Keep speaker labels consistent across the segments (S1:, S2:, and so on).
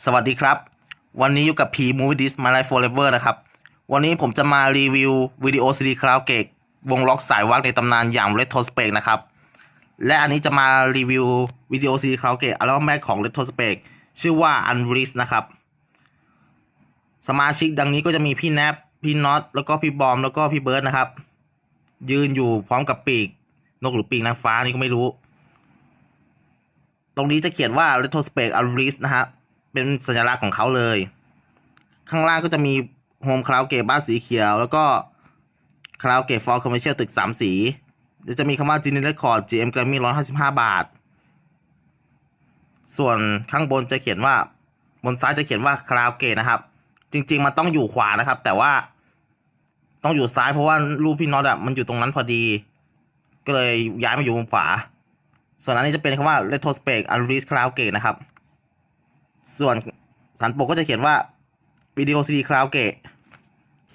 S1: สวัสดีครับ วันนี้อยู่กับ P Movie Disc My Life Forever นะครับ วันนี้ผมจะมารีวิววิดีโอซีดีคราวเกกวงล็อกสายวักในตำนานอย่าง Retrospect นะครับ และอันนี้จะมารีวิววิดีโอซีดีคราวเกกอัลบั้มแรกของ Retrospect ชื่อว่า Unreleased นะครับ สมาชิกดังนี้ก็จะมีพี่แนปพี่น็อตแล้วก็พี่บอมแล้วก็พี่เบิร์ดนะครับ ยืนอยู่พร้อมกับปีก นกหรือปีกนางฟ้านี่ก็ไม่รู้ ตรงนี้จะเขียนว่า Retrospect Unreleased นะฮะ เป็นสัญลักษณ์ของเขาเลย ข้างล่างก็จะมีโฮมคาราโอเกะบ้านสีเขียว แล้วก็คาราโอเกะฟอร์คอมเมอร์เชียลตึกสามสีเดี๋ยวจะมีคำว่า g n เ Record GM Grammy ร้อยห้าสิบห้าบาท ส่วนข้างบนจะเขียนว่าบนซ้ายจะเขียนว่าคาราโอเกะนะครับ จริง ๆ มันต้องอยู่ขวานะครับ แต่ว่าต้องอยู่ซ้ายเพราะว่ารูปพี่น็อตอะมันอยู่ตรงนั้นพอดี ก็เลยย้ายมาอยู่มุมขวา ส่วนอันนี้จะเป็นคำว่า Retrospect Unreleased Karaoke นะครับ ส่วนสันปกก็จะเขียนว่าวิดีโอซีดีคาราโอเกะ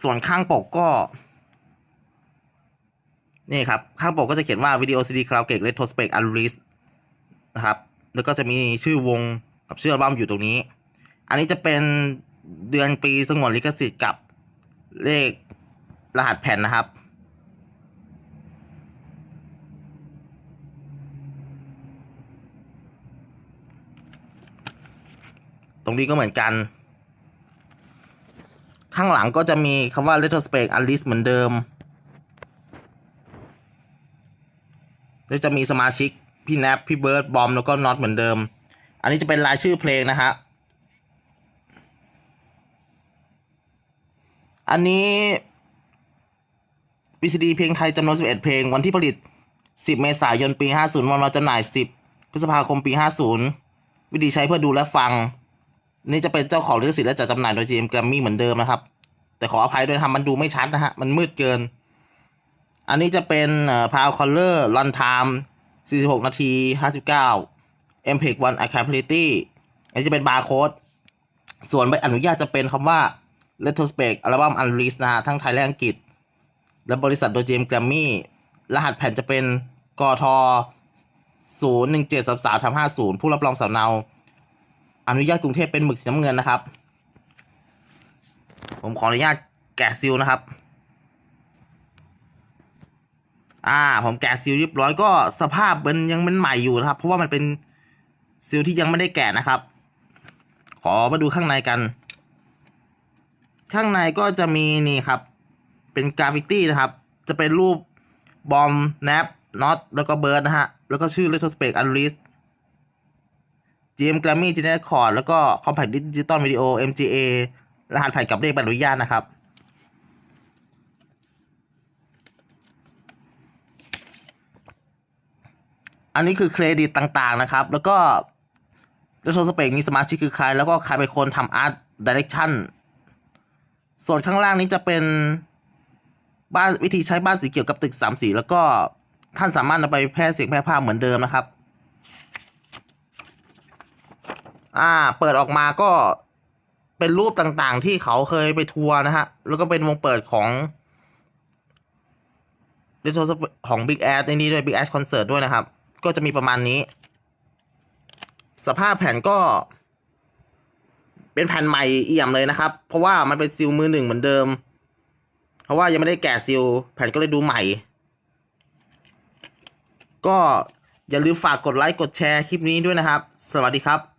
S1: ส่วนข้างปกก็ นี่ครับ ข้างปกก็จะเขียนว่าวิดีโอซีดีคาราโอเกะ Retrospect Unreleased นะครับ แล้วก็จะมีชื่อวงกับชื่ออัลบั้มอยู่ตรงนี้ อันนี้จะเป็นเดือนปีสงวนลิขสิทธิ์กับเลขรหัสแผ่นนะครับ ตรงนี้ก็เหมือนกัน ข้างหลังก็จะมีคำว่า retrospect unlist เหมือนเดิมแล้วจะมีสมาชิก พี่แนปพี่เบิร์ดบอม แล้วก็น็อตเหมือนเดิม อันนี้จะเป็นรายชื่อเพลงนะฮะ อันนี้ VCD เพลงไทยจำนวน 11 เพลง วันที่ผลิต 10 เมษายน ปี 50 วันมาจำหน่าย 10 พฤษภาคม ปี 50 วิธีใช้เพื่อดูและฟัง นี่จะเป็นเจ้าของลิขสิทธิ์และจัดจำหน่ายโดย GM Grammy เหมือนเดิมนะครับ แต่ขออภัยด้วยนะครับมันดูไม่ชัดนะฮะ มันมืดเกิน อันนี้จะเป็นพาวคอลเลอร์รันไทม์46 นาที 59 MPEG 1 Accountability อันนี้จะเป็นบาร์โค้ดส่วนใบอนุญาตจะเป็นคำว่า Retrospect อัลบั้ม Unreleased นะฮะ ทั้งไทยและอังกฤษ และบริษัทโดย GM Grammy รหัสแผ่นจะเป็นกท0173350 ผู้รับรองสำเนา อนุญาตกรุงเทพเป็นหมึกสีน้ำเงินนะครับ ผมขออนุญาตแกะซิลนะครับ อ่า ผมแกะซิลเรียบร้อยก็สภาพมันยังเป็นใหม่อยู่นะครับ เพราะว่ามันเป็นซิลที่ยังไม่ได้แกะนะครับ ขอมาดูข้างในกัน ข้างในก็จะมีนี่ครับ เป็นกราฟิตี้นะครับ จะเป็นรูปบอมแนปน็อตแล้วก็เบิร์ดนะฮะ แล้วก็ชื่อ Retrospect Unreleased GM Grammy g e n e r a Record แล้วก็ Compact Digital Video MGA รหัสแผ่นกับเลขใบอนุญาตนะครับ อันนี้คือเครดิตต่างๆนะครับ แล้วก็ Retrospect มีสมาชิกคือใคร แล้วก็ใครเป็นคนทำอาร์ตดิเรกชันส่วนข้างล่างนี้จะเป็นบ้านวิธีใช้บ้านสีเขียวกับตึกสามสีแล้วก็ท่านสามารถนำไปแพร่เสียงแพร่ภาพเหมือนเดิมนะครับ อ่า เปิดออกมาก็เป็นรูปต่างๆ ที่เขาเคยไปทัวร์นะฮะ แล้วก็เป็นวงเปิดของเรโทของ Big a s ในนี้ด้วย Big Ass Concert ด้วยนะครับ ก็จะมีประมาณนี้ สภาพแผ่นก็ เป็นแผ่นใหม่เอี่ยมเลยนะครับ เพราะว่ามันเป็นซิลมือหนึ่งเหมือนเดิม เพราะว่ายังไม่ได้แกะซิลแผ่นก็เลยดูใหม่ ก็อย่าลืมฝากกดไลค์กดแชร์คลิปนี้ด้วยนะครับ สวัสดีครับ